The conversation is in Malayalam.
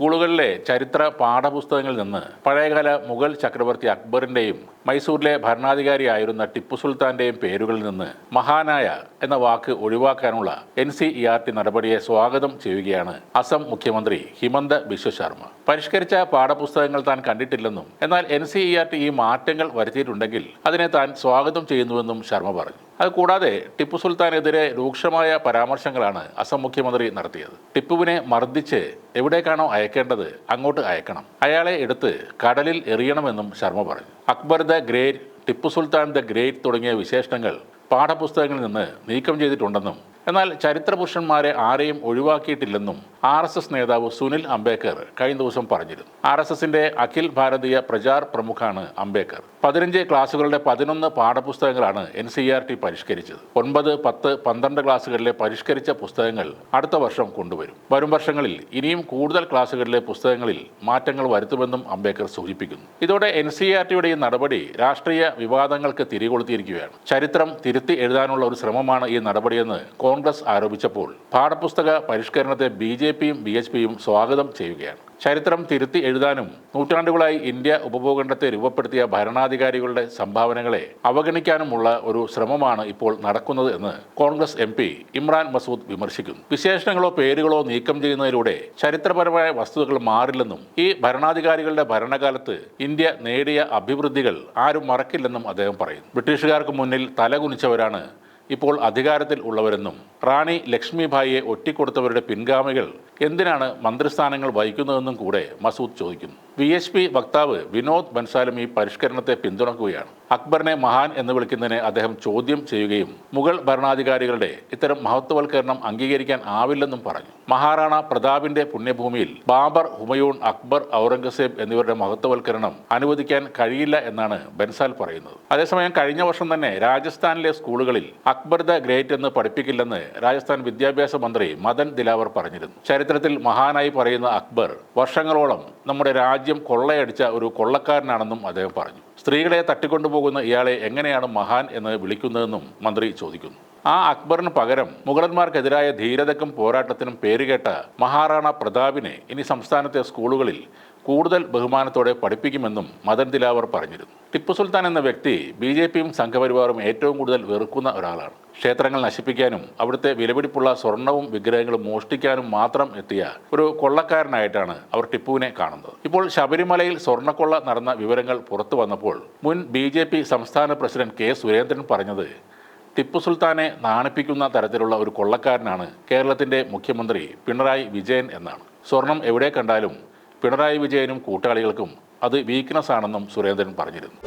സ്കൂളുകളിലെ ചരിത്ര പാഠപുസ്തകങ്ങളിൽ നിന്ന് പഴയകാല മുഗൾ ചക്രവർത്തി അക്ബറിന്റെയും മൈസൂരിലെ ഭരണാധികാരിയായിരുന്ന ടിപ്പു സുൽത്താന്റെയും പേരുകളിൽ നിന്ന് മഹാനായ എന്ന വാക്ക് ഒഴിവാക്കാനുള്ള N C E R T നടപടിയെ സ്വാഗതം ചെയ്യുകയാണ് അസം മുഖ്യമന്ത്രി ഹിമന്ത ബിശ്വ ശർമ്മ. പരിഷ്കരിച്ച പാഠപുസ്തകങ്ങൾ താൻ കണ്ടിട്ടില്ലെന്നും എന്നാൽ N C E R T ഈ മാറ്റങ്ങൾ വരുത്തിയിട്ടുണ്ടെങ്കിൽ അതിനെ താൻ സ്വാഗതം ചെയ്യുന്നുവെന്നും ശർമ്മ പറഞ്ഞു. അതുകൂടാതെ ടിപ്പു സുൽത്താനെതിരെ രൂക്ഷമായ പരാമർശങ്ങളാണ് അസം മുഖ്യമന്ത്രി നടത്തിയത്. ടിപ്പുവിനെ മർദ്ദിച്ച് എവിടേക്കാണോ അയക്കേണ്ടത് അങ്ങോട്ട് അയക്കണം. അയാളെ എടുത്ത് കടലിൽ എറിയണമെന്നും ശർമ്മ പറഞ്ഞു. Akbar the great Tipu Sultan the great തുടങ്ങിയ വിശേഷണങ്ങൾ പാഠപുസ്തകങ്ങളിൽ നിന്ന് നീക്കം ചെയ്തിട്ടുണ്ടെന്നും എന്നാൽ ചരിത്രപുരുഷന്മാരെ ആരെയും ഒഴിവാക്കിയിട്ടില്ലെന്നും ആർ എസ് എസ് നേതാവ് സുനിൽ അംബേദ്കർ കഴിഞ്ഞ ദിവസം പറഞ്ഞിരുന്നു. ആർ എസ് എസിന്റെ അഖിൽ ഭാരതീയ പ്രചാർ പ്രമുഖാണ് അംബേദ്കർ. പതിനഞ്ച് ക്ലാസുകളുടെ പതിനൊന്ന് പാഠപുസ്തകങ്ങളാണ് എൻ സി ആർ ടി പരിഷ്കരിച്ചത്. ഒൻപത് പത്ത് പന്ത്രണ്ട് ക്ലാസുകളിലെ പരിഷ്കരിച്ച പുസ്തകങ്ങൾ അടുത്ത വർഷം കൊണ്ടുവരും. വരും വർഷങ്ങളിൽ ഇനിയും കൂടുതൽ ക്ലാസുകളിലെ പുസ്തകങ്ങളിൽ മാറ്റങ്ങൾ വരുത്തുമെന്നും അംബേദ്കർ സൂചിപ്പിക്കുന്നു. ഇതോടെ എൻ സി ആർ ടിയുടെ ഈ നടപടി രാഷ്ട്രീയ വിവാദങ്ങൾക്ക് തിരികൊളുത്തിയിരിക്കുകയാണ്. ചരിത്രം തിരുത്തി എഴുതാനുള്ള ഒരു ശ്രമമാണ് ഈ നടപടിയെന്ന് കോൺഗ്രസ് ആരോപിച്ചപ്പോൾ പാഠപുസ്തക പരിഷ്കരണത്തെ ബി ജെ പിയും ബി എച്ച് പിയും സ്വാഗതം ചെയ്യുകയാണ്. ചരിത്രം തിരുത്തി എഴുതാനും നൂറ്റാണ്ടുകളായി ഇന്ത്യ ഉപഭൂഖണ്ഡത്തെ രൂപപ്പെടുത്തിയ ഭരണാധികാരികളുടെ സംഭാവനകളെ അവഗണിക്കാനുമുള്ള ഒരു ശ്രമമാണ് ഇപ്പോൾ നടക്കുന്നത് എന്ന് കോൺഗ്രസ് എം പി ഇമ്രാൻ മസൂദ് വിമർശിക്കുന്നു. വിശേഷണങ്ങളോ പേരുകളോ നീക്കം ചെയ്യുന്നതിലൂടെ ചരിത്രപരമായ വസ്തുതകൾ മാറില്ലെന്നും ഈ ഭരണാധികാരികളുടെ ഭരണകാലത്ത് ഇന്ത്യ നേടിയ അഭിവൃദ്ധികൾ ആരും മറക്കില്ലെന്നും അദ്ദേഹം പറയുന്നു. ബ്രിട്ടീഷുകാർക്ക് മുന്നിൽ തലകുനിച്ചവരാണ് ഇപ്പോൾ അധികാരത്തിൽ ഉള്ളവരെന്നും റാണി ലക്ഷ്മിഭായിയെ ഒറ്റിക്കൊടുത്തവരുടെ പിൻഗാമികൾ എന്തിനാണ് മന്ത്രിസ്ഥാനങ്ങൾ വഹിക്കുന്നതെന്നും കൂടെ മസൂദ് ചോദിക്കുന്നു വി വക്താവ് വിനോദ് ബൻസാലും ഈ പരിഷ്കരണത്തെ പിന്തുണക്കുകയാണ്. അക്ബറിനെ മഹാൻ എന്ന് വിളിക്കുന്നതിനെ അദ്ദേഹം ചോദ്യം ചെയ്യുകയും മുഗൾ ഭരണാധികാരികളുടെ ഇത്തരം മഹത്വവൽക്കരണം അംഗീകരിക്കാൻ ആവില്ലെന്നും പറഞ്ഞു. മഹാറാണ പ്രതാപിന്റെ പുണ്യഭൂമിയിൽ ബാബർ ഹുമയൂൺ അക്ബർ ഔറംഗസേബ് എന്നിവരുടെ മഹത്വവൽക്കരണം അനുവദിക്കാൻ കഴിയില്ല എന്നാണ് ബൻസാൽ പറയുന്നത്. അതേസമയം കഴിഞ്ഞ വർഷം തന്നെ രാജസ്ഥാനിലെ സ്കൂളുകളിൽ അക്ബർ ദ ഗ്രേറ്റ് എന്ന് പഠിപ്പിക്കില്ലെന്ന് രാജസ്ഥാൻ വിദ്യാഭ്യാസ മന്ത്രി മദൻ ദിലാവർ പറഞ്ഞിരുന്നു. ചരിത്രത്തിൽ മഹാനായി പറയുന്ന അക്ബർ വർഷങ്ങളോളം നമ്മുടെ രാജ്യം കൊള്ളയടിച്ച ഒരു കൊള്ളക്കാരനാണെന്നും അദ്ദേഹം പറഞ്ഞു. സ്ത്രീകളെ തട്ടിക്കൊണ്ടുപോകുന്ന ഇയാളെ എങ്ങനെയാണ് മഹാൻ എന്ന് വിളിക്കുന്നതെന്നും മന്ത്രി ചോദിക്കുന്നു. ആ അക്ബറിന് പകരം മുഗളന്മാർക്കെതിരായ ധീരതക്കും പോരാട്ടത്തിനും പേരുകേട്ട മഹാറാണ പ്രതാപിനെ ഇനി സംസ്ഥാനത്തെ സ്കൂളുകളിൽ കൂടുതൽ ബഹുമാനത്തോടെ പഠിപ്പിക്കുമെന്നും മദൻ ദിലാവർ പറഞ്ഞിരുന്നു. ടിപ്പു സുൽത്താൻ എന്ന വ്യക്തി ബി ജെ പിയും സംഘപരിവാറും ഏറ്റവും കൂടുതൽ വെറുക്കുന്ന ഒരാളാണ്. ക്ഷേത്രങ്ങൾ നശിപ്പിക്കാനും അവിടുത്തെ വിലപിടിപ്പുള്ള സ്വർണവും വിഗ്രഹങ്ങളും മോഷ്ടിക്കാനും മാത്രം എത്തിയ ഒരു കൊള്ളക്കാരനായിട്ടാണ് അവർ ടിപ്പുവിനെ കാണുന്നത്. ഇപ്പോൾ ശബരിമലയിൽ സ്വർണക്കൊള്ള നടന്ന വിവരങ്ങൾ പുറത്തു വന്നപ്പോൾ മുൻ ബി സംസ്ഥാന പ്രസിഡന്റ് കെ സുരേന്ദ്രൻ പറഞ്ഞത് ടിപ്പു സുൽത്താനെ നാണിപ്പിക്കുന്ന തരത്തിലുള്ള ഒരു കൊള്ളക്കാരനാണ് കേരളത്തിന്റെ മുഖ്യമന്ത്രി പിണറായി വിജയൻ എന്നാണ്. സ്വർണം എവിടെ കണ്ടാലും പിണറായി വിജയനും കൂട്ടാളികൾക്കും അത് വീക്ക്നെസ് ആണെന്നും സുരേന്ദ്രൻ പറഞ്ഞിരുന്നു.